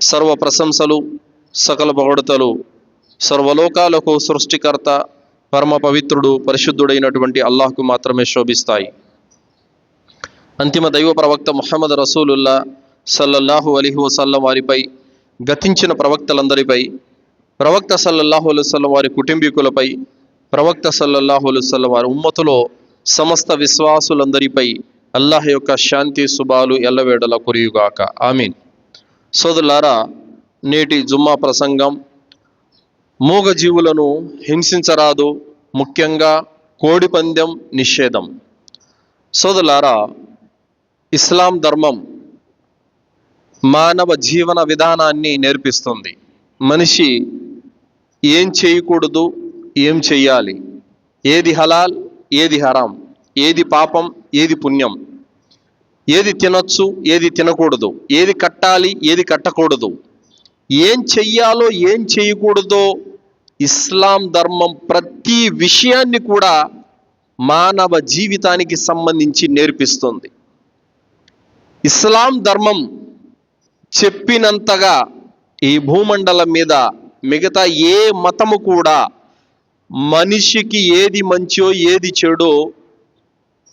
సర్వ ప్రశంసలు సకల పొగడతలు సర్వలోకాలకు సృష్టికర్త పరమ పవిత్రుడు పరిశుద్ధుడైనటువంటి అల్లాహ్కు మాత్రమే శోభిస్తాయి. అంతిమ దైవ ప్రవక్త ముహమ్మద్ రసూలుల్లా సల్లల్లాహు అలీహి వసల్లం వారిపై గతించిన ప్రవక్తలందరిపై ప్రవక్త సల్లల్లాహు అలైవల్లం వారి కుటుంబీకులపై ప్రవక్త సల్లల్లాహు అలైవల్లం వారి ఉమ్మతులో సమస్త విశ్వాసులందరిపై అల్లాహ్ యొక్క శాంతి శుభాలు ఎల్లవేడల కురియుగాక. ఆమీన్. సోదరులారా నేటి జుమ్మా ప్రసంగం మూగజీవులను హింసించరాదు ముఖ్యంగా కోడి పందెం నిషేధం. సోదరులారా ఇస్లాం ధర్మం మానవ జీవన విధానాన్ని నేర్పిస్తుంది. మనిషి ఏం చేయకూడదు ఏం చెయ్యాలి? ఏది హలాల్ ఏది హరాం? ఏది పాపం ఏది పుణ్యం? ఏది తినొచ్చు ఏది తినకూడదు. ఏది కట్టాలి ఏది కట్టకూడదు. ఏం చెయ్యాలో ఏం చేయకూడదో ఇస్లాం ధర్మం ప్రతి విషయాన్ని కూడా మానవ జీవితానికి సంబంధించి నేర్పిస్తుంది. ఇస్లాం ధర్మం చెప్పినంతగా ఈ భూమండలం మీద మిగతా ఏ మతము కూడా మనిషికి ఏది మంచో ఏది చెడో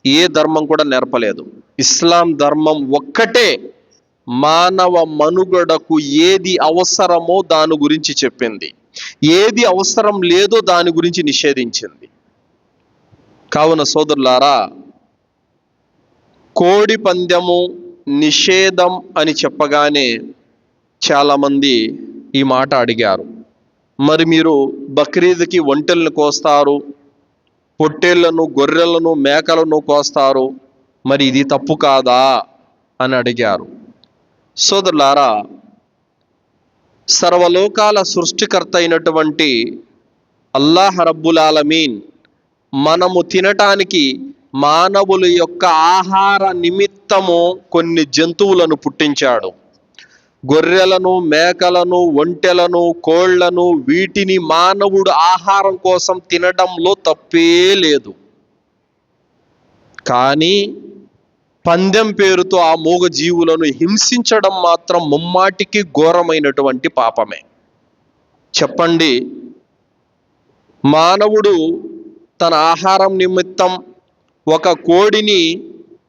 ఏ ధర్మం కూడా నేర్పలేదు. ఇస్లాం ధర్మం ఒక్కటే మానవ మనుగడకు ఏది అవసరమో దాని గురించి చెప్పింది. ఏది అవసరం లేదో దాని గురించి నిషేధించింది. కావున సోదరులారా కోడి పందెము నిషేధం అని చెప్పగానే చాలామంది ఈ మాట అడిగారు. మరి మీరు బక్రీద్కి ఒంటెలను కోస్తారు పొట్టేళ్ళను గొర్రెలను మేకలను కోస్తారు మరి ఇది తప్పు కాదా అని అడిగారు. సోదరులారా సర్వలోకాల సృష్టికర్త అయినటువంటి అల్లాహ్ రబ్బుల్ ఆలమీన్ మనము తినటానికి మానవుల యొక్క ఆహార నిమిత్తము కొన్ని జంతువులను పుట్టించాడు. గొర్రెలను మేకలను ఒంటెలను కోళ్ళను వీటిని మానవుడు ఆహారం కోసం తినడంలో తప్పే లేదు. కానీ పందెం పేరుతో ఆ మూగ జీవులను హింసించడం మాత్రం ముమ్మాటికి ఘోరమైనటువంటి పాపమే. చెప్పండి మానవుడు తన ఆహారం నిమిత్తం ఒక కోడిని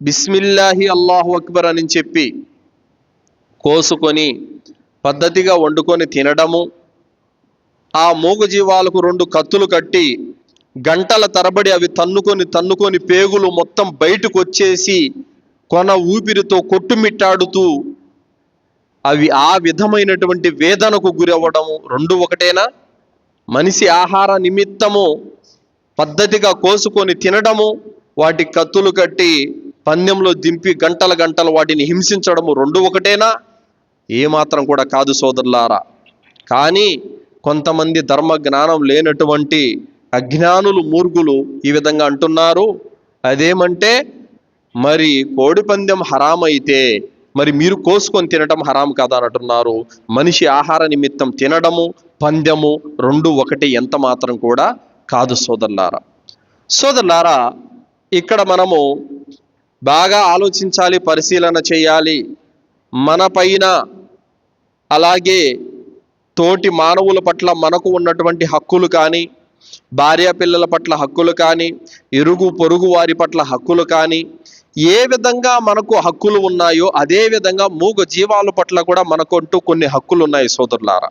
బిస్మిల్లాహి అల్లాహు అక్బర్ అని చెప్పి కోసుకొని పద్ధతిగా వండుకొని తినడము ఆ మూగజీవాలకు రెండు కత్తులు కట్టి గంటల తరబడి అవి తన్నుకొని తన్నుకొని పేగులు మొత్తం బయటకు వచ్చేసి కొన ఊపిరితో కొట్టుమిట్టాడుతూ అవి ఆ విధమైనటువంటి వేదనకు గురవ్వడము రెండు ఒకటేనా? మనిషి ఆహార నిమిత్తము పద్ధతిగా కోసుకొని తినడము వాటి కత్తులు కట్టి పందెంలో దింపి గంటల గంటలు వాటిని హింసించడము రెండు ఒకటేనా? ఏమాత్రం కూడా కాదు సోదరులారా. కానీ కొంతమంది ధర్మ జ్ఞానం లేనటువంటి అజ్ఞానులు మూర్ఖులు ఈ విధంగా అంటున్నారు. అదేమంటే మరి కోడి పందెం అయితే మరి మీరు కోసుకొని తినడం హరాం కాదా అని అంటున్నారు. మనిషి ఆహార నిమిత్తం తినడము పందెము రెండు ఒకటి ఎంత మాత్రం కూడా కాదు సోదరులారా. సోదరులారా ఇక్కడ మనము బాగా ఆలోచించాలి పరిశీలన చేయాలి. మన పైన అలాగే తోటి మానవుల పట్ల మనకు ఉన్నటువంటి హక్కులు కానీ భార్య పిల్లల పట్ల హక్కులు కానీ ఇరుగు పొరుగు వారి పట్ల హక్కులు కానీ ఏ విధంగా మనకు హక్కులు ఉన్నాయో అదే విధంగా మూగ జీవాల పట్ల కూడా మనకంటూ కొన్ని హక్కులు ఉన్నాయి సోదరులారా.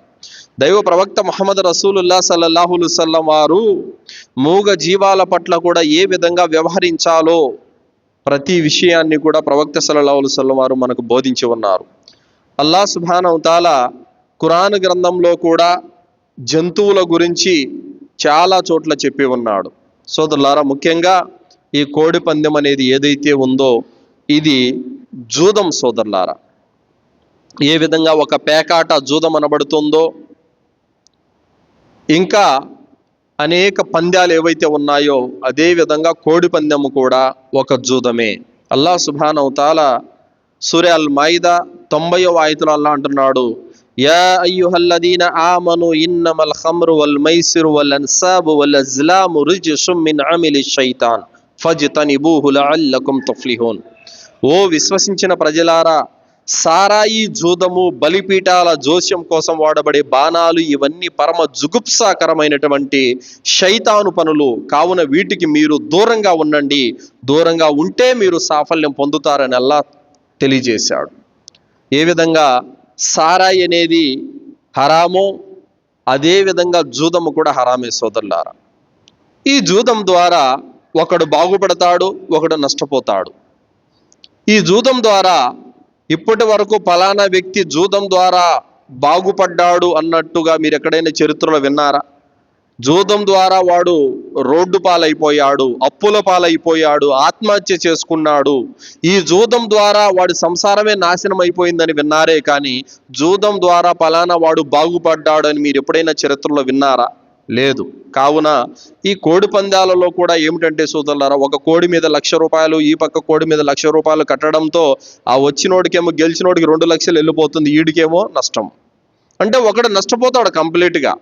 దైవ ప్రవక్త మహమ్మద్ రసూలుల్లా సల్లల్లాహులు సల్లం వారు మూగ జీవాల పట్ల కూడా ఏ విధంగా వ్యవహరించాలో ప్రతి విషయాన్ని కూడా ప్రవక్త సల్లల్లాహులు సల్లం వారు మనకు బోధించి ఉన్నారు. అల్లా సుభానవతాల ఖురాన్ గ్రంథంలో కూడా జంతువుల గురించి చాలా చోట్ల చెప్పి ఉన్నాడు. సోదరులారా ముఖ్యంగా ఈ కోడి పందెం అనేది ఏదైతే ఉందో ఇది జూదం సోదరులారా. ఏ విధంగా ఒక పేకాట జూదం అనబడుతుందో ఇంకా అనేక పంద్యాలు ఏవైతే ఉన్నాయో అదే విధంగా కోడి పందెము కూడా ఒక జూదమే. అల్లా సుభానవతాల సూర్య అల్ మాయిదా తొంభయో ఆయుతులు అల్లా అంటున్నాడు. యా أيها الذين آمنوا إنما الخمر والميسر والأنساب والأزلام رجس من عمل الشيطان. فاجتنبوه షైతాన్ تفلحون. ఓ విశ్వసించిన ప్రజలారా సారాయి జూదము బలిపీఠాల జోస్యం కోసం వాడబడే బాణాలు ఇవన్నీ పరమ జుగుప్సాకరమైనటువంటి శైతాను పనులు. కావున వీటికి మీరు దూరంగా ఉండండి. దూరంగా ఉంటే మీరు సాఫల్యం పొందుతారని అల్లా తెలియజేశాడు. ఏ విధంగా సారాయి అనేది హరాము అదే విధంగా జూదము కూడా హరామే సోదరులారా. ఈ జూదం ద్వారా ఒకడు బాగుపడతాడు ఒకడు నష్టపోతాడు. ఈ జూదం ద్వారా ఇప్పటి వరకు ఫలానా వ్యక్తి జూదం ద్వారా బాగుపడ్డాడు అన్నట్టుగా మీరు ఎక్కడైనా చరిత్రలో విన్నారా? జూదం ద్వారా వాడు రోడ్డు పాలైపోయాడు అప్పుల పాలైపోయాడు ఆత్మహత్య చేసుకున్నాడు. ఈ జూదం ద్వారా వాడి సంసారమే నాశనం అయిపోయిందని విన్నారే కానీ జూదం ద్వారా ఫలానా వాడు బాగుపడ్డాడు అని మీరు ఎప్పుడైనా చరిత్రలో విన్నారా? లేదు. కావున ఈ కోడి పందాలలో కూడా ఏమిటంటే సోదరులారా ఒక కోడి మీద లక్ష రూపాయలు ఈ పక్క కోడి మీద లక్ష రూపాయలు కట్టడంతో ఆ వచ్చినోడికేమో గెలిచినోడికి రెండు లక్షలు వెళ్ళిపోతుంది ఈడికేమో నష్టం. అంటే ఒకడు నష్టపోతాడు కంప్లీట్గా.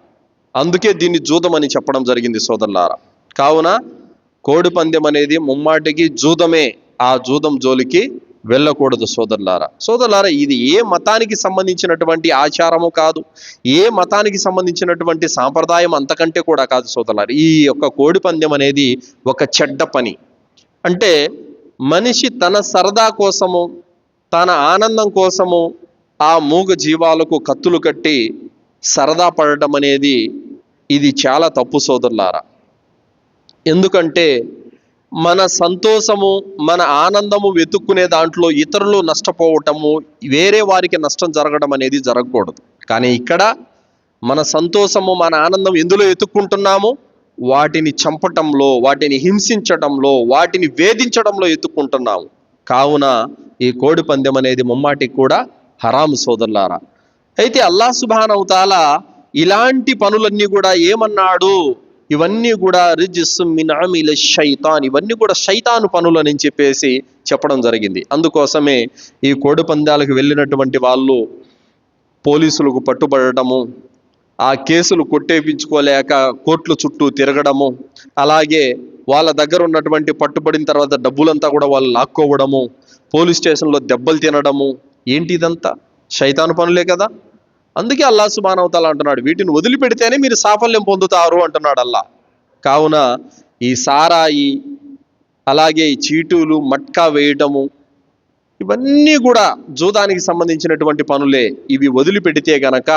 అందుకే దీన్ని జూదం అని చెప్పడం జరిగింది సోదరులారా. కావున కోడి పందెం అనేది ముమ్మాటికి జూదమే ఆ జూదం జోలికి వెళ్ళకూడదు సోదరులారా. సోదరులారా ఇది ఏ మతానికి సంబంధించినటువంటి ఆచారము కాదు ఏ మతానికి సంబంధించినటువంటి సాంప్రదాయం అంతకంటే కూడా కాదు సోదరులారా. ఈ యొక్క కోడి పందెం అనేది ఒక చెడ్డ పని. అంటే మనిషి తన సరదా కోసము తన ఆనందం కోసము ఆ మూగ జీవాలకు కత్తులు కట్టి సరదా పడటం అనేది ఇది చాలా తప్పు సోదరులారా. ఎందుకంటే మన సంతోషము మన ఆనందము వెతుక్కునే దాంట్లో ఇతరులు నష్టపోవటము వేరే వారికి నష్టం జరగడం అనేది జరగకూడదు. కానీ ఇక్కడ మన సంతోషము మన ఆనందం ఎందులో ఎత్తుక్కుంటున్నాము వాటిని చంపటంలో వాటిని హింసించటంలో వాటిని వేధించడంలో ఎత్తుక్కుంటున్నాము కావున ఈ కోడి పందెం అనేది ముమ్మాటికి కూడా హరాము సోదరులారా. అయితే అల్లా సుబానవుతాల ఇలాంటి పనులన్నీ కూడా ఏమన్నాడు? ఇవన్నీ కూడా రిజిస్ మినామిల శైతాన్. ఇవన్నీ కూడా శైతాను పనులు అని చెప్పేసి చెప్పడం జరిగింది. అందుకోసమే ఈ కోడి పందాలకు వెళ్ళినటువంటి వాళ్ళు పోలీసులకు పట్టుబడటము ఆ కేసులు కొట్టేపించుకోలేక కోర్టుల చుట్టూ తిరగడము అలాగే వాళ్ళ దగ్గర ఉన్నటువంటి పట్టుబడిన తర్వాత డబ్బులంతా కూడా వాళ్ళు లాక్కోవడము పోలీస్ స్టేషన్లో దెబ్బలు తినడము. ఏంటి ఇదంతా శైతాను పనులే కదా? అందుకే అల్లా సుబానవతాల అంటున్నాడు వీటిని వదిలిపెడితేనే మీరు సాఫల్యం పొందుతారు అంటున్నాడు అల్లా. కావున ఈ సారాయి అలాగే ఈ చీటులు మట్కా వేయటము ఇవన్నీ కూడా జూదానికి సంబంధించినటువంటి పనులే. ఇవి వదిలిపెడితే గనక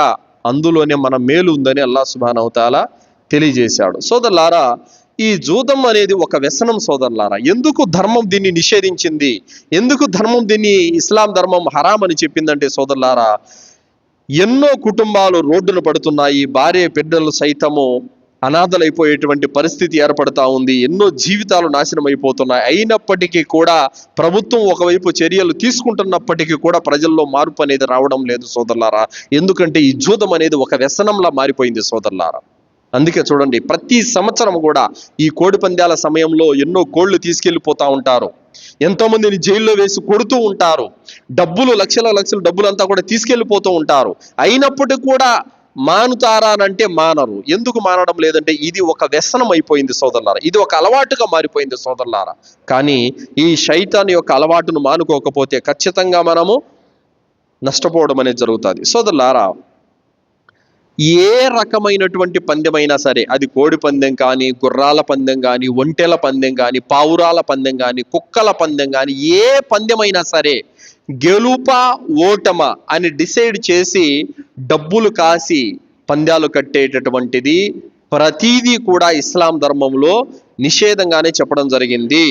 అందులోనే మన మేలు ఉందని అల్లా సుబానవతాల తెలియజేశాడు. సోదరులారా ఈ జూదం అనేది ఒక వ్యసనం సోదరులారా. ఎందుకు ధర్మం దీన్ని నిషేధించింది? ఎందుకు ధర్మం దీన్ని ఇస్లాం ధర్మం హరాం అని చెప్పిందంటే సోదరులారా ఎన్నో కుటుంబాలు రోడ్డున పడుతున్నాయి. భార్య బిడ్డలు సైతము అనాథలైపోయేటువంటి పరిస్థితి ఏర్పడతా ఉంది. ఎన్నో జీవితాలు నాశనం అయిపోతున్నాయి అయినప్పటికీ కూడా ప్రభుత్వం ఒకవైపు చర్యలు తీసుకుంటున్నప్పటికీ కూడా ప్రజల్లో మార్పు అనేది రావడం లేదు సోదరులారా. ఎందుకంటే ఈ జూదం అనేది ఒక వ్యసనంలా మారిపోయింది సోదరులారా. అందుకే చూడండి ప్రతి సంవత్సరం కూడా ఈ కోడి పందాల సమయంలో ఎన్నో కోళ్ళు తీసుకెళ్ళిపోతూ ఉంటారు. ఎంతోమందిని జైల్లో వేసి కొడుతూ ఉంటారు. డబ్బులు లక్షల లక్షల డబ్బులంతా కూడా తీసుకెళ్ళిపోతూ ఉంటారు. అయినప్పటికీ కూడా మానుతారా అంటే మానరు. ఎందుకు మానడం లేదంటే ఇది ఒక వ్యసనం అయిపోయింది సోదరులారా. ఇది ఒక అలవాటుగా మారిపోయింది సోదరులారా. కానీ ఈ శైతాన్ యొక్క అలవాటును మానుకోకపోతే ఖచ్చితంగా మనము నష్టపోవడం అనేది జరుగుతుంది. సోదరులారా ఏ రకమైనటువంటి పందెమైనా సరే అది కోడి పందెం కానీ గుర్రాల పందెం కానీ ఒంటెల పందెం కానీ పావురాల పందెం కానీ కుక్కల పందెం కానీ ఏ పందెమైనా సరే గెలుప ఓటమ అని డిసైడ్ చేసి డబ్బులు కాసి పందాలు కట్టేటటువంటిది ప్రతీదీ కూడా ఇస్లాం ధర్మంలో నిషేధంగానే చెప్పడం జరిగింది.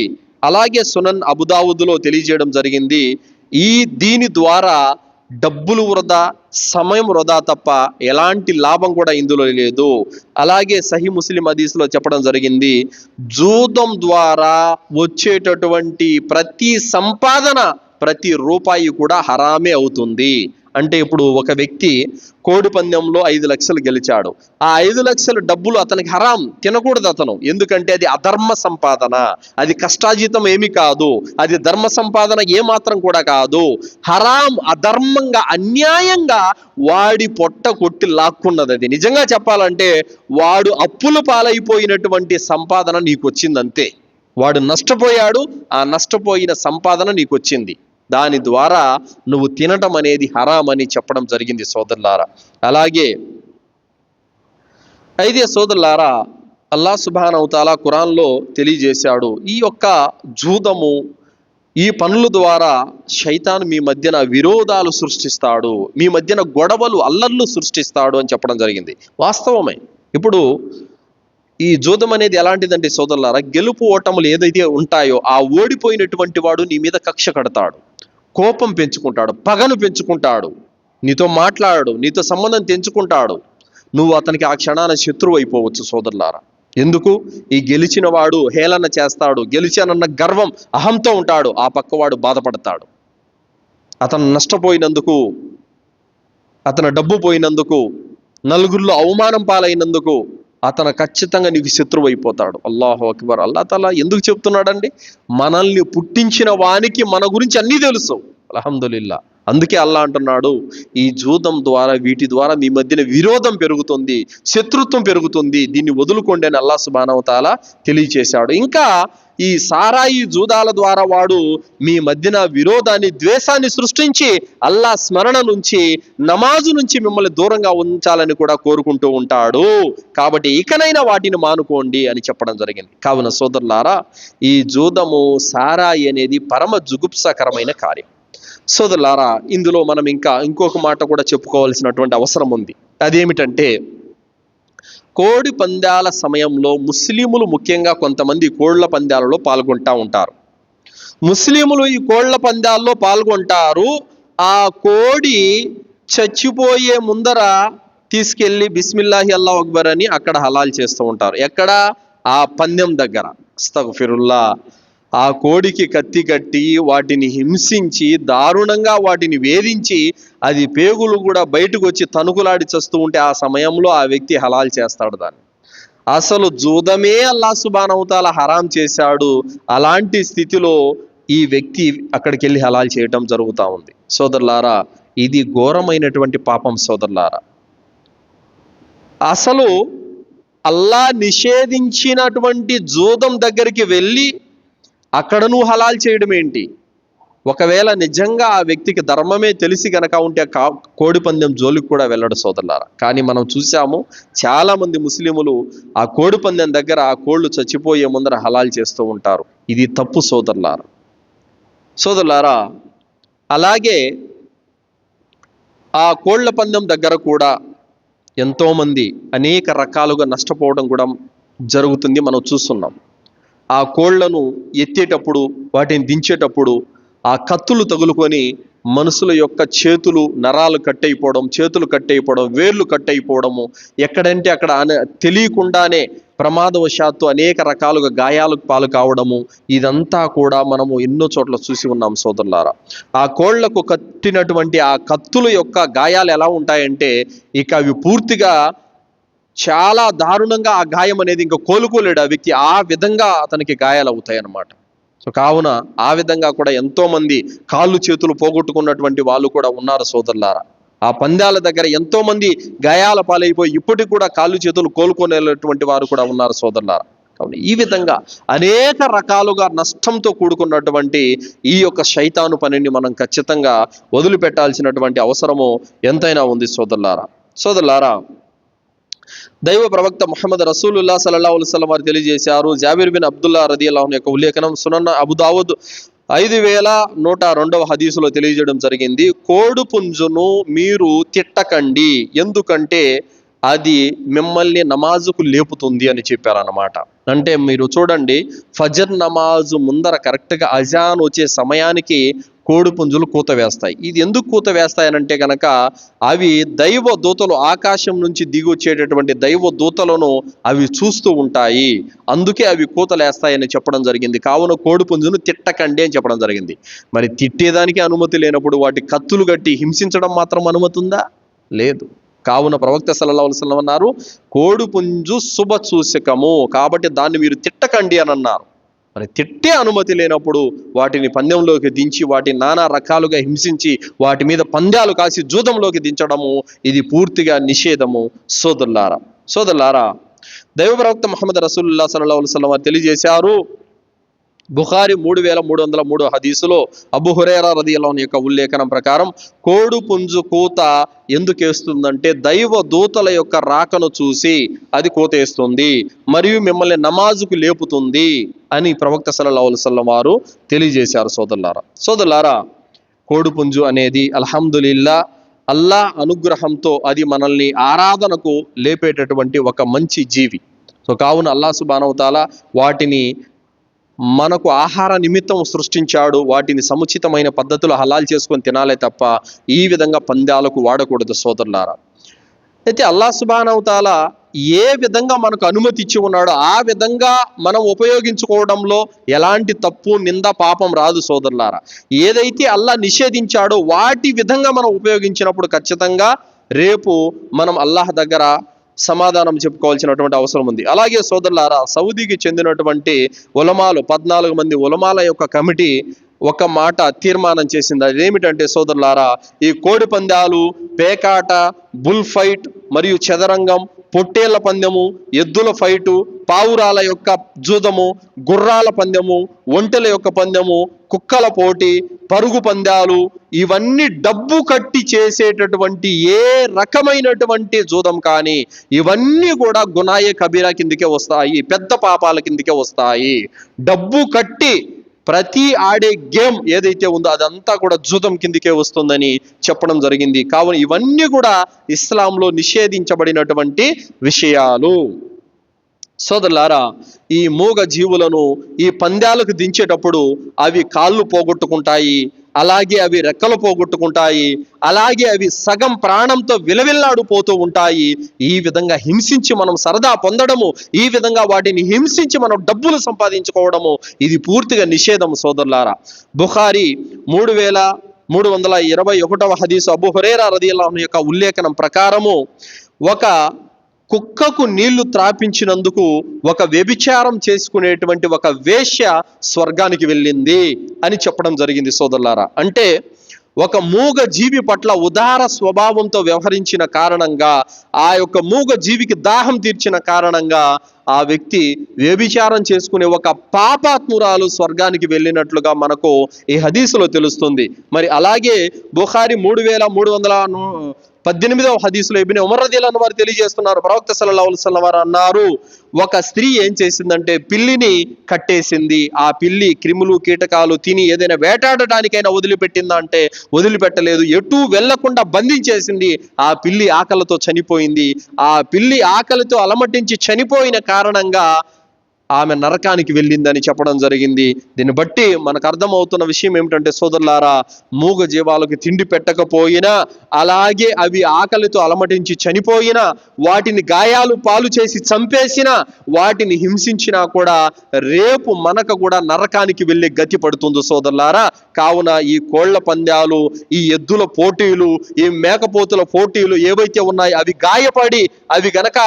అలాగే సునన్ అబుదావుద్లో తెలియజేయడం జరిగింది. ఈ దీని ద్వారా డబ్బులు వృధా సమయం వృధా తప్ప ఎలాంటి లాభం కూడా ఇందులో లేదు. అలాగే సహి ముస్లిం హదీస్లో చెప్పడం జరిగింది జూదం ద్వారా వచ్చేటటువంటి ప్రతి సంపాదన ప్రతి రూపాయి కూడా హరామే అవుతుంది. అంటే ఇప్పుడు ఒక వ్యక్తి కోడి పందెంలో ఐదు లక్షలు గెలిచాడు. ఆ ఐదు లక్షల డబ్బులు అతనికి హరాం తినకూడదు అతను. ఎందుకంటే అది అధర్మ సంపాదన. అది కష్టాజీతం ఏమి కాదు. అది ధర్మ సంపాదన ఏమాత్రం కూడా కాదు. హరాం అధర్మంగా అన్యాయంగా వాడి పొట్ట కొట్టి లాక్కున్నది అది. నిజంగా చెప్పాలంటే వాడు అప్పుల పాలైపోయినటువంటి సంపాదన నీకు వచ్చిందంతే వాడు నష్టపోయాడు ఆ నష్టపోయిన సంపాదన నీకు వచ్చింది దాని ద్వారా నువ్వు తినటం అనేది హరాం అని చెప్పడం జరిగింది సోదరులారా. అలాగే అయితే సోదరులారా అల్లా సుబాన్ అవుతాలా ఖురాన్లో తెలియజేశాడు ఈ యొక్క జూదము ఈ పనుల ద్వారా శైతాన్ మీ మధ్యన విరోధాలు సృష్టిస్తాడు మీ మధ్యన గొడవలు అల్లర్లు సృష్టిస్తాడు అని చెప్పడం జరిగింది. వాస్తవమే. ఇప్పుడు ఈ జూదం అనేది ఎలాంటిదంటే సోదరులారా? గెలుపు ఓటములు ఏదైతే ఉంటాయో ఆ ఓడిపోయినటువంటి వాడు నీ మీద కక్ష కడతాడు. కోపం పెంచుకుంటాడు పగను పెంచుకుంటాడు. నీతో మాట్లాడాడు నీతో సంబంధం తెంచుకుంటాడు. నువ్వు అతనికి ఆ క్షణాన శత్రువు అయిపోవచ్చు సోదరులారా. ఎందుకు? ఈ గెలిచిన వాడు హేళన చేస్తాడు గెలిచానన్న గర్వం అహంతో ఉంటాడు ఆ పక్కవాడు బాధపడతాడు. అతను నష్టపోయినందుకు అతను డబ్బు పోయినందుకు నలుగురిలో అవమానం పాలైనందుకు అతను ఖచ్చితంగా నీకు శత్రువు అయిపోతాడు. అల్లాహు అక్బర్. అల్లా తలా ఎందుకు చెప్తున్నాడండి? మనల్ని పుట్టించిన వానికి మన గురించి అన్నీ తెలుసు. అల్హమ్దులిల్లా. అందుకే అల్లా అంటున్నాడు ఈ జూదం ద్వారా వీటి ద్వారా మీ మధ్యన విరోధం పెరుగుతుంది శత్రుత్వం పెరుగుతుంది. దీన్ని వదులుకోండి అని అల్లా సుబానవతాల తెలియచేశాడు. ఇంకా ఈ సారాయి జూదాల ద్వారా వాడు మీ మధ్యన విరోధాన్ని ద్వేషాన్ని సృష్టించి అల్లా స్మరణ నుంచి నమాజు నుంచి మిమ్మల్ని దూరంగా ఉంచాలని కూడా కోరుకుంటూ ఉంటాడు. కాబట్టి ఇకనైనా వాటిని మానుకోండి అని చెప్పడం జరిగింది. కావున సోదరులారా ఈ జూదము సారాయి అనేది పరమ జుగుప్సకరమైన కార్యం. సోదరులారా ఇందులో మనం ఇంకా ఇంకొక మాట కూడా చెప్పుకోవాల్సినటువంటి అవసరం ఉంది. అదేమిటంటే కోడి పందాల సమయంలో ముస్లిములు ముఖ్యంగా కొంతమంది కోళ్ళ పందాలలో పాల్గొంటూ ఉంటారు. ముస్లిములు ఈ కోళ్ళ పందాల్లో పాల్గొంటారు. ఆ కోడి చచ్చిపోయే ముందర తీసుకెళ్ళి బిస్మిల్లాహి అల్లా అక్బర్ అని అక్కడ హలాల్ చేస్తూ ఉంటారు. ఎక్కడ? ఆ పందెం దగ్గర. అస్తగఫిరుల్లా. ఆ కోడికి కత్తి కట్టి వాటిని హింసించి దారుణంగా వాటిని వేధించి అది పేగులు కూడా బయటకు వచ్చి తణుకులాడి చస్తూ ఉంటే ఆ సమయంలో ఆ వ్యక్తి హలాల్ చేస్తాడు దాన్ని. అసలు జూదమే అల్లా సుబానవుతాల హరాం చేశాడు. అలాంటి స్థితిలో ఈ వ్యక్తి అక్కడికి వెళ్ళి హలాల్ చేయటం జరుగుతూ ఉంది. సోదరులారా ఇది ఘోరమైనటువంటి పాపం సోదరులారా. అసలు అల్లా నిషేధించినటువంటి జూదం దగ్గరికి వెళ్ళి అక్కడ నువ్వు హలాల్ చేయడం ఏంటి? ఒకవేళ నిజంగా ఆ వ్యక్తికి ధర్మమే తెలిసి గనక ఉంటే కా కోడిపందెం జోలికి కూడా వెళ్ళడు సోదరులారా. కానీ మనం చూసాము చాలామంది ముస్లిములు ఆ కోడిపందెం దగ్గర ఆ కోళ్ళు చచ్చిపోయే ముందర హలాల్ చేస్తూ ఉంటారు. ఇది తప్పు సోదరులారా. సోదరులారా అలాగే ఆ కోళ్ళ పందెం దగ్గర కూడా ఎంతోమంది అనేక రకాలుగా నష్టపోవడం కూడా జరుగుతుంది మనం చూస్తున్నాం. ఆ కోళ్ళను ఎత్తేటప్పుడు వాటిని దించేటప్పుడు ఆ కత్తులు తగులుకొని మనుషుల యొక్క చేతులు నరాలు కట్టయిపోవడం చేతులు కట్టయిపోవడం వేర్లు కట్టయిపోవడము ఎక్కడంటే అక్కడ తెలియకుండానే ప్రమాదవశాత్తు అనేక రకాలుగా గాయాలకు పాలు కావడము ఇదంతా కూడా మనము ఎన్నో చోట్ల చూసి ఉన్నాం సోదరులారా. ఆ కోళ్ళకు కట్టినటువంటి ఆ కత్తుల యొక్క గాయాలు ఎలా ఉంటాయంటే ఇక అవి పూర్తిగా చాలా దారుణంగా ఆ గాయం అనేది ఇంకా కోలుకోలేడు ఆ వ్యక్తి. ఆ విధంగా అతనికి గాయాలు అవుతాయి అన్నమాట సో కావున ఆ విధంగా కూడా ఎంతో మంది కాళ్ళు చేతులు పోగొట్టుకున్నటువంటి వాళ్ళు కూడా ఉన్నారు సోదరులారా. ఆ పందాల దగ్గర ఎంతోమంది గాయాల పాలైపోయి ఇప్పటికి కూడా కాళ్ళు చేతులు కోలుకునేటువంటి వారు కూడా ఉన్నారు సోదరులారా. కావున ఈ విధంగా అనేక రకాలుగా నష్టంతో కూడుకున్నటువంటి ఈ యొక్క శైతాను పనిని మనం ఖచ్చితంగా వదిలిపెట్టాల్సినటువంటి అవసరము ఎంతైనా ఉంది సోదరులారా. సోదరులారా దైవ ప్రవక్త ముహమ్మద్ రసూలుల్లా సల్లా అలైహి వారు తెలియజేశారు. జాబిర్ బిన్ అబ్దుల్లా రదియల్లాహు యొక్క ఉల్లేఖనం సునన్న అబుదావుద్ ఐదు వేల నూట రెండవ హదీసులో తెలియజేయడం జరిగింది. కోడు పుంజును మీరు తిట్టకండి. ఎందుకంటే అది మిమ్మల్ని నమాజుకు లేపుతుంది అని చెప్పారన్నమాట. అంటే మీరు చూడండి ఫజర్ నమాజు ముందర కరెక్ట్గా అజాన్ వచ్చే సమయానికి కోడి పుంజులు కూత వేస్తాయి. ఇది ఎందుకు కూత వేస్తాయనంటే కనుక అవి దైవ దూతలు ఆకాశం నుంచి దిగి వచ్చేటటువంటి దైవ దూతలను అవి చూస్తూ ఉంటాయి. అందుకే అవి కూతలేస్తాయని చెప్పడం జరిగింది. కావున కోడి పుంజును తిట్టకండి అని చెప్పడం జరిగింది. మరి తిట్టేదానికి అనుమతి లేనప్పుడు వాటి కత్తులు కట్టి హింసించడం మాత్రం అనుమతి ఉందా లేదు. కావున ప్రవక్త సల్లల్లాహు అలైహి అన్నారు కోడిపుంజు శుభ సూచకము. కాబట్టి దాన్ని మీరు తిట్టకండి అని అన్నారు. మరి తిట్టే అనుమతి లేనప్పుడు వాటిని పందెంలోకి దించి వాటిని నానా రకాలుగా హింసించి వాటి మీద పందాలు కాసి జూదంలోకి దించడము ఇది పూర్తిగా నిషేధము. సోదరులారా సోదరులారా దైవ ప్రవక్త మహమ్మద్ రసూల్లా సల్లల్లాహు అలైహి తెలియజేశారు బుఖారి మూడు వేల మూడు వందల మూడు హదీసులో అబుహురేరా రదియలోని యొక్క ఉల్లేఖనం ప్రకారం కోడు పుంజు కూత ఎందుకేస్తుందంటే దైవ దూతల యొక్క రాకను చూసి అది కూతేస్తుంది మరియు మిమ్మల్ని నమాజుకు లేపుతుంది అని ప్రవక్త సల్లల్లాహు వారు తెలియజేశారు సోదరులారా. సోదరులారా కోడిపుంజు అనేది అల్హమ్దుల్లా అల్లా అనుగ్రహంతో అది మనల్ని ఆరాధనకు లేపేటటువంటి ఒక మంచి జీవి. సో కావున అల్లా సుబానవతాల వాటిని మనకు ఆహార నిమిత్తం సృష్టించాడు. వాటిని సముచితమైన పద్ధతిలో హలాల్ చేసుకొని తినాలే తప్ప ఈ విధంగా పందాలకు వాడకూడదు సోదరులారా. అయితే అల్లా సుబానవతాల ఏ విధంగా మనకు అనుమతి ఇచ్చి ఉన్నాడో ఆ విధంగా మనం ఉపయోగించుకోవడంలో ఎలాంటి తప్పు నింద పాపం రాదు సోదరులారా. ఏదైతే అల్లా నిషేధించాడో వాటి విధంగా మనం ఉపయోగించినప్పుడు ఖచ్చితంగా రేపు మనం అల్లాహ్ దగ్గర సమాధానం చెప్పుకోవాల్సినటువంటి అవసరం ఉంది. అలాగే సోదరులారా సౌదీకి చెందినటువంటి ఉలమాలు పద్నాలుగు మంది ఉలమాల యొక్క కమిటీ ఒక మాట తీర్మానం చేసింది. అదేమిటంటే సోదరులారా ఈ కోడి పందాలు పేకాట బుల్ ఫైట్ మరియు చదరంగం పొట్టేళ్ళ పందెము ఎద్దుల ఫైటు పావురాల యొక్క జూదము గుర్రాల పందెము ఒంటెల యొక్క పందెము కుక్కల పోటీ పరుగు పందాలు ఇవన్నీ డబ్బు కట్టి చేసేటటువంటి ఏ రకమైనటువంటి జూదం కానీ ఇవన్నీ కూడా గునాయ కబీరా కిందికే వస్తాయి పెద్ద పాపాల కిందికే వస్తాయి. డబ్బు కట్టి ప్రతి ఆడే గేమ్ ఏదైతే ఉందో అదంతా కూడా జూతం కిందికే వస్తుందని చెప్పడం జరిగింది. కావున ఇవన్నీ కూడా ఇస్లాంలో నిషేధించబడినటువంటి విషయాలు. సోదరులారా ఈ మూగ జీవులను ఈ పందాలకు దించేటప్పుడు అవి కాళ్ళు పోగొట్టుకుంటాయి అలాగే అవి రెక్కలు పోగొట్టుకుంటాయి. అలాగే అవి సగం ప్రాణంతో విలవిల్లాడిపోతూ ఉంటాయి. ఈ విధంగా హింసించి మనం సరదా పొందడము ఈ విధంగా వాటిని హింసించి మనం డబ్బులు సంపాదించుకోవడము ఇది పూర్తిగా నిషేధం సోదరులారా. బుఖారి మూడు వేల మూడు వందల ఇరవై ఒకటవ హదీసు అబు హురేరా రదియల్లాహు యొక్క ఉల్లేఖనం ప్రకారము ఒక కుక్కకు నీళ్ళు త్రాపించినందుకు ఒక వ్యభిచారం చేసుకునేటువంటి ఒక వేశ్య స్వర్గానికి వెళ్ళింది అని చెప్పడం జరిగింది సోదరులారా. అంటే ఒక మూగ జీవి పట్ల ఉదార స్వభావంతో వ్యవహరించిన కారణంగా ఆ యొక్క మూగ జీవికి దాహం తీర్చిన కారణంగా ఆ వ్యక్తి వ్యభిచారం చేసుకునే ఒక పాపాత్మురాలు స్వర్గానికి వెళ్ళినట్లుగా మనకు ఈ హదీసులో తెలుస్తుంది. మరి అలాగే బుఖారి మూడు వేల మూడు వందల పద్దెనిమిదవ హదీసులో ఇబిన్ ఉమర్ వారు తెలియజేస్తున్నారు. ప్రవక్త సల్లల్లాహు అలైహి వారు అన్నారు ఒక స్త్రీ ఏం చేసిందంటే పిల్లిని కట్టేసింది. ఆ పిల్లి క్రిములు కీటకాలు తిని ఏదైనా వేటాడటానికైనా వదిలిపెట్టిందా అంటే వదిలిపెట్టలేదు. ఎటు వెళ్ళకుండా బంధించేసింది. ఆ పిల్లి ఆకలితో చనిపోయింది. ఆ పిల్లి ఆకలితో అలమటించి చనిపోయిన కారణంగా ఆమె నరకానికి వెళ్ళిందని చెప్పడం జరిగింది. దీన్ని బట్టి మనకు అర్థమవుతున్న విషయం ఏమిటంటే సోదరులారా మూగ జీవాలకు తిండి పెట్టకపోయినా అలాగే అవి ఆకలితో అలమటించి చనిపోయినా వాటిని గాయాలు పాలు చేసి చంపేసినా వాటిని హింసించినా కూడా రేపు మనకు కూడా నరకానికి వెళ్ళే గతి పడుతుంది సోదరులారా. కావున ఈ కోళ్ళ పందాలు ఈ ఎద్దుల పోటీలు ఈ మేకపోతుల పోటీలు ఏవైతే ఉన్నాయో అవి గాయపడి అవి గనక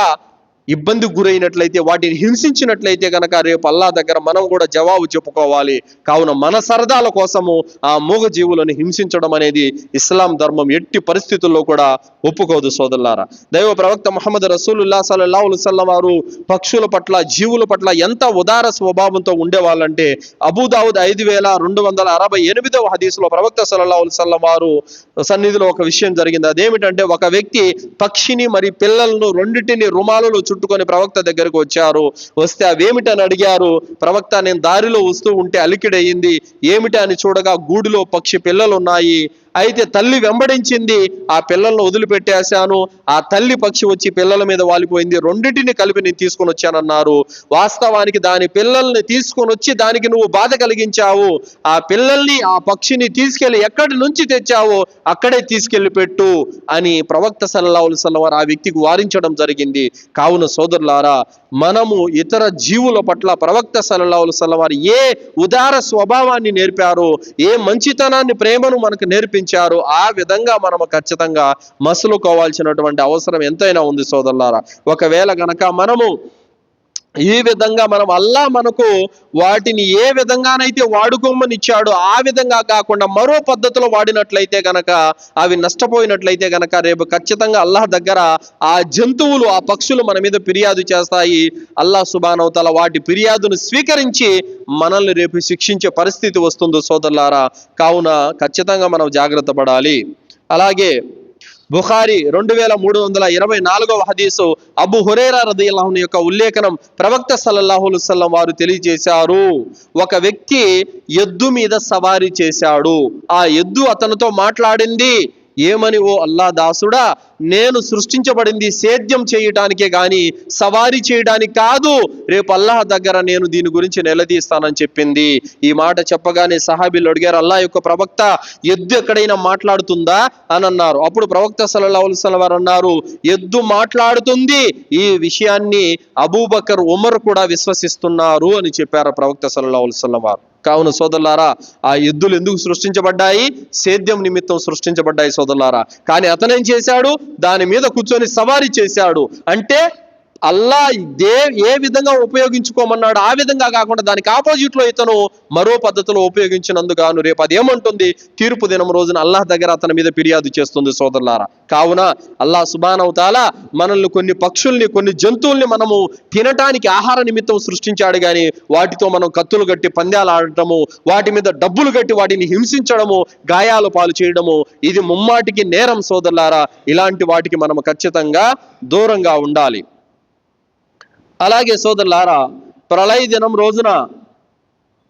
ఇబ్బందికి గురైనట్లయితే వాటిని హింసించినట్లయితే గనక రేపు అల్లా దగ్గర మనం కూడా జవాబు చెప్పుకోవాలి. కావున మన సరదాల కోసము ఆ మూగ జీవులను హింసించడం అనేది ఇస్లాం ధర్మం ఎట్టి పరిస్థితుల్లో కూడా ఒప్పుకోదు సోదరులారా. దైవ ప్రవక్త మహమ్మద్ రసూలుల్లా సల్లల్లాహు అలైహి వారు పక్షుల పట్ల జీవుల పట్ల ఎంత ఉదార స్వభావంతో ఉండేవాళ్ళంటే అబూదావుద్ ఐదు వేల రెండు వందల అరవై ఎనిమిదవ హదీసులో ప్రవక్త సల్లా అలైహి వారు సన్నిధిలో ఒక విషయం జరిగింది. అదేమిటంటే ఒక వ్యక్తి పక్షిని మరి పిల్లలను రెండింటిని రుమాలలో చుట్టుకొని ప్రవక్త దగ్గరకు వచ్చారు. వస్తే అవేమిటని అడిగారు. ప్రవక్త నేను దారిలో వస్తూ ఉంటే అలికిడయింది. ఏమిటి అని చూడగా గూడులో పక్షి పిల్లలు ఉన్నాయి అయితే తల్లి వెంబడించింది ఆ పిల్లలను వదిలిపెట్టేశాను ఆ తల్లి పక్షి వచ్చి పిల్లల మీద వాలిపోయింది రెండింటిని కలిపి నేను తీసుకొని వచ్చానన్నారు. వాస్తవానికి దాని పిల్లల్ని తీసుకొని వచ్చి దానికి నువ్వు బాధ కలిగించావు. ఆ పిల్లల్ని ఆ పక్షిని తీసుకెళ్ళి ఎక్కడి నుంచి తెచ్చావో అక్కడే తీసుకెళ్ళి పెట్టు అని ప్రవక్త సల్లల్లాహు అలైహి ఆ వ్యక్తికి వారించడం జరిగింది. కావున సోదరులారా మనము ఇతర జీవుల పట్ల ప్రవక్త సల్లల్లాహు అలైహి ఏ ఉదార స్వభావాన్ని నేర్పారో ఏ మంచితనాన్ని ప్రేమను మనకు నేర్పించారో ఆ విధంగా మనము ఖచ్చితంగా మసులుకోవాల్సినటువంటి అవసరం ఎంతైనా ఉంది సోదరులారా. ఒకవేళ గనక మనము ఈ విధంగా మనం అల్లా మనకు వాటిని ఏ విధంగానైతే వాడుకోమనిచ్చాడో ఆ విధంగా కాకుండా మరో పద్ధతిలో వాడినట్లయితే గనక అవి నష్టపోయినట్లయితే గనక రేపు ఖచ్చితంగా అల్లాహ్ దగ్గర ఆ జంతువులు ఆ పక్షులు మన మీద ఫిర్యాదు చేస్తాయి. అల్లాహ్ సుబానవతల వాటి ఫిర్యాదును స్వీకరించి మనల్ని రేపు శిక్షించే పరిస్థితి వస్తుంది సోదరులారా. కావున ఖచ్చితంగా మనం జాగ్రత్త పడాలి. అలాగే బుఖారి రెండు వేల మూడు వందల ఇరవై నాలుగవ హదీసు అబు హురేరా రదియల్లాహుని యొక్క ఉల్లేఖనం ప్రవక్త సల్లల్లాహు అలైహి వారు తెలియజేశారు. ఒక వ్యక్తి ఎద్దు మీద సవారీ చేశాడు. ఆ ఎద్దు అతనితో మాట్లాడింది ఏమని ఓ అల్లా దాసుడా నేను సృష్టించబడింది సేద్యం చేయటానికే గాని సవారీ చేయడానికి కాదు. రేపు అల్లాహ్ దగ్గర నేను దీని గురించి నిలదీస్తానని చెప్పింది. ఈ మాట చెప్పగానే సహాబీలు అడిగారు అల్లాహ్ యొక్క ప్రవక్త ఎద్దు ఎక్కడైనా మాట్లాడుతుందా? అని అన్నారు. అప్పుడు ప్రవక్త సల్లల్లాహు అలైహి వారు అన్నారు ఎద్దు మాట్లాడుతుంది. ఈ విషయాన్ని అబూబకర్ ఉమర్ కూడా విశ్వసిస్తున్నారు అని చెప్పారు ప్రవక్త సల్లల్లాహు అలైహి వారు. కావున సోదరులారా ఆ ఎద్దులు ఎందుకు సృష్టించబడ్డాయి? సేద్యం నిమిత్తం సృష్టించబడ్డాయి సోదరులారా. కానీ అతనేం చేశాడు? దాని మీద కూర్చొని సవారీ చేశాడు. అంటే అల్లా దే ఏ విధంగా ఉపయోగించుకోమన్నాడు ఆ విధంగా కాకుండా దానికి ఆపోజిట్లో ఇతను మరో పద్ధతిలో ఉపయోగించినందుగాను రేపు అదేమంటుంది? తీర్పు దినం రోజున అల్లాహ్ దగ్గర అతని మీద ఫిర్యాదు చేస్తుంది సోదరులారా. కావున అల్లాహ్ సుబానవుతాల మనల్ని కొన్ని పక్షుల్ని కొన్ని జంతువుల్ని మనము తినటానికి ఆహార నిమిత్తం సృష్టించాడు కానీ వాటితో మనం కత్తులు కట్టి పందాలు ఆడటము వాటి మీద డబ్బులు కట్టి వాటిని హింసించడము గాయాలు పాలు చేయడము ఇది ముమ్మాటికి నేరం సోదరులారా. ఇలాంటి వాటికి మనం ఖచ్చితంగా దూరంగా ఉండాలి. అలాగే సోదరులారా ప్రళయ దినం రోజున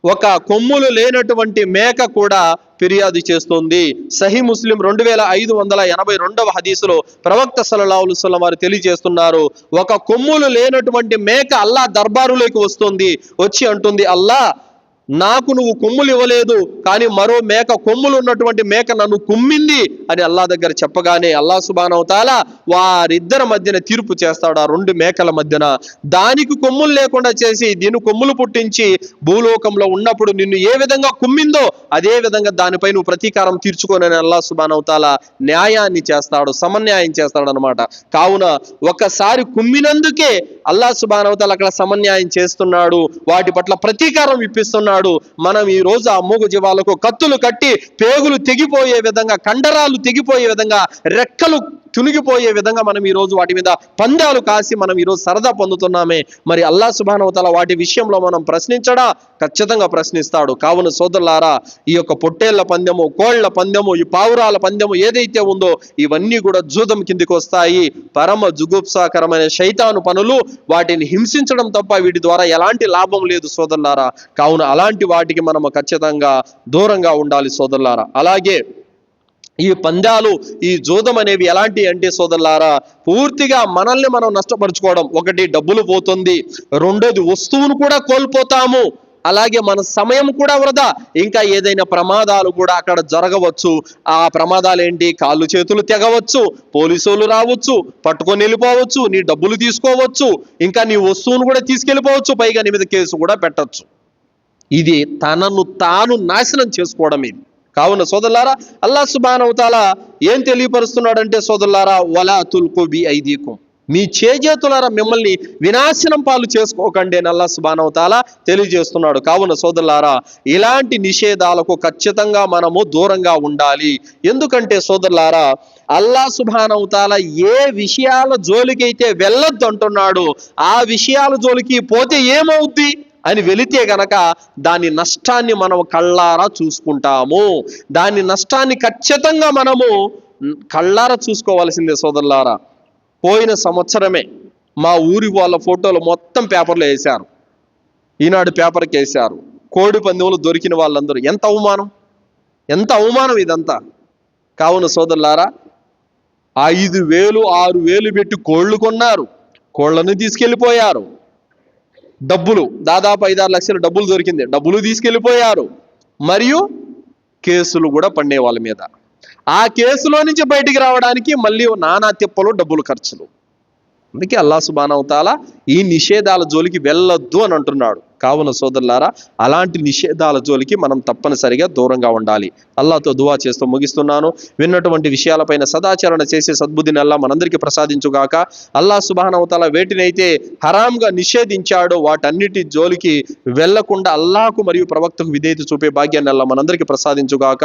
ఒక కొమ్ములు లేనటువంటి మేక కూడా ఫిర్యాదు చేస్తుంది. సహీ ముస్లిం రెండు వేల ఐదు వందల ఎనభై రెండవ హదీసులో ప్రవక్త సల్లల్లాహు వారు తెలియజేస్తున్నారు. ఒక కొమ్ములు లేనటువంటి మేక అల్లా దర్బారులోకి వస్తుంది. వచ్చి అంటుంది అల్లా నాకు నువ్వు కొమ్ములు ఇవ్వలేదు కానీ మరో మేక కొమ్ములు ఉన్నటువంటి మేక నన్ను కుమ్మింది అని అల్లా దగ్గర చెప్పగానే అల్లా సుబానవుతాలా వారిద్దరి మధ్యన తీర్పు చేస్తాడు ఆ రెండు మేకల మధ్యన. దానికి కొమ్ములు లేకుండా చేసి దీని కొమ్ములు పుట్టించి భూలోకంలో ఉన్నప్పుడు నిన్ను ఏ విధంగా కుమ్మిందో అదే విధంగా దానిపై నువ్వు ప్రతీకారం తీర్చుకోనని అల్లా సుబానవుతాలా న్యాయాన్ని చేస్తాడు సమన్యాయం చేస్తాడు అనమాట కావున ఒక్కసారి కుమ్మినందుకే అల్లా సుబానవతలు అక్కడ సమన్యాయం చేస్తున్నాడు. వాటి పట్ల ప్రతీకారం ఇప్పిస్తున్నాడు. మనం ఈ రోజు ఆ మూగ జీవాలకు కత్తులు కట్టి పేగులు తెగిపోయే విధంగా కండరాలు తెగిపోయే విధంగా రెక్కలు తునిగిపోయే విధంగా మనం ఈ రోజు వాటి మీద పందాలు కాసి మనం ఈరోజు సరదా పొందుతున్నామే. మరి అల్లా సుభానవతల వాటి విషయంలో మనం ప్రశ్నించడా? ఖచ్చితంగా ప్రశ్నిస్తాడు. కావున సోదరులారా ఈ యొక్క పొట్టేళ్ళ పందెము కోళ్ళ పందెము ఈ పావురాల పందెము ఏదైతే ఉందో ఇవన్నీ కూడా జూదం కిందికి వస్తాయి. పరమ జుగుప్సాకరమైన శైతాను పనులు వాటిని హింసించడం తప్ప వీటి ద్వారా ఎలాంటి లాభం లేదు సోదరులారా. కావున అలాంటి వాటికి మనము ఖచ్చితంగా దూరంగా ఉండాలి సోదరులారా. అలాగే ఈ పందాలు ఈ జూదం అనేవి ఎలాంటి అంటే సోదరులారా పూర్తిగా మనల్ని మనం నష్టపరుచుకోవడం. ఒకటి డబ్బులు పోతుంది రెండోది వస్తువును కూడా కోల్పోతాము. అలాగే మన సమయం కూడా వృధా. ఇంకా ఏదైనా ప్రమాదాలు కూడా అక్కడ జరగవచ్చు. ఆ ప్రమాదాలు ఏంటి? కాళ్ళు చేతులు తెగవచ్చు పోలీసులు రావచ్చు పట్టుకొని వెళ్ళిపోవచ్చు నీ డబ్బులు తీసుకోవచ్చు ఇంకా నీ వస్తువును కూడా తీసుకెళ్ళిపోవచ్చు పైగా నీ మీద కేసు కూడా పెట్టచ్చు. ఇది తనను తాను నాశనం చేసుకోవడం ఇది. కావున సోదరులారా అల్లా సుబానవతాల ఏం తెలియపరుస్తున్నాడంటే సోదరులారా వలా తుల్కు బి మీ చేజేతులారా మిమ్మల్ని వినాశనం పాలు చేసుకోకండి అని అల్లా సుబానవతాల తెలియజేస్తున్నాడు. కావున సోదరులారా ఇలాంటి నిషేధాలకు ఖచ్చితంగా మనము దూరంగా ఉండాలి. ఎందుకంటే సోదరులారా అల్లా సుబానవతాల ఏ విషయాల జోలికైతే వెళ్ళొద్దు అంటున్నాడు ఆ విషయాల జోలికి పోతే ఏమవుద్ది? అని వెళితే గనక దాని నష్టాన్ని మనం కళ్ళారా చూసుకుంటాము. దాని నష్టాన్ని ఖచ్చితంగా మనము కళ్ళారా చూసుకోవాల్సిందే సోదరులారా. పోయిన సంవత్సరమే మా ఊరి వాళ్ళ ఫోటోలు మొత్తం పేపర్లో వేశారు. ఈనాడు పేపర్కి వేశారు. కోడి పందెములు దొరికిన వాళ్ళందరూ ఎంత అవమానం? ఎంత అవమానం ఇదంతా? కావున సోదరులారా ఐదు వేలు ఆరు వేలు పెట్టి కోళ్ళు కొన్నారు. కోళ్ళను తీసుకెళ్ళిపోయారు. డబ్బులు దాదాపు ఐదారు లక్షల డబ్బులు దొరికింది. డబ్బులు తీసుకెళ్ళిపోయారు. మరియు కేసులు కూడా పండే వాళ్ళ మీద. ఆ కేసులో నుంచి బయటికి రావడానికి మళ్ళీ నానా తిప్పలు డబ్బులు ఖర్చులు. అందుకే అల్లా అవుతాలా ఈ నిషేధాల జోలికి వెళ్ళొద్దు అని అంటున్నాడు. కావున సోదరులారా అలాంటి నిషేధాల జోలికి మనం తప్పనిసరిగా దూరంగా ఉండాలి. అల్లాతో దువా చేస్తూ ముగిస్తున్నాను. విన్నటువంటి విషయాలపైన సదాచరణ చేసే సద్బుద్ధిని అల్లా మనందరికీ ప్రసాదించుగాక. అల్లా సుబానవతల వేటినైతే హరాంగా నిషేధించాడో వాటన్నిటి జోలికి వెళ్ళకుండా అల్లాకు మరియు ప్రవక్తకు విధేయత చూపే భాగ్యాన్ని అల్లా మనందరికీ ప్రసాదించుగాక.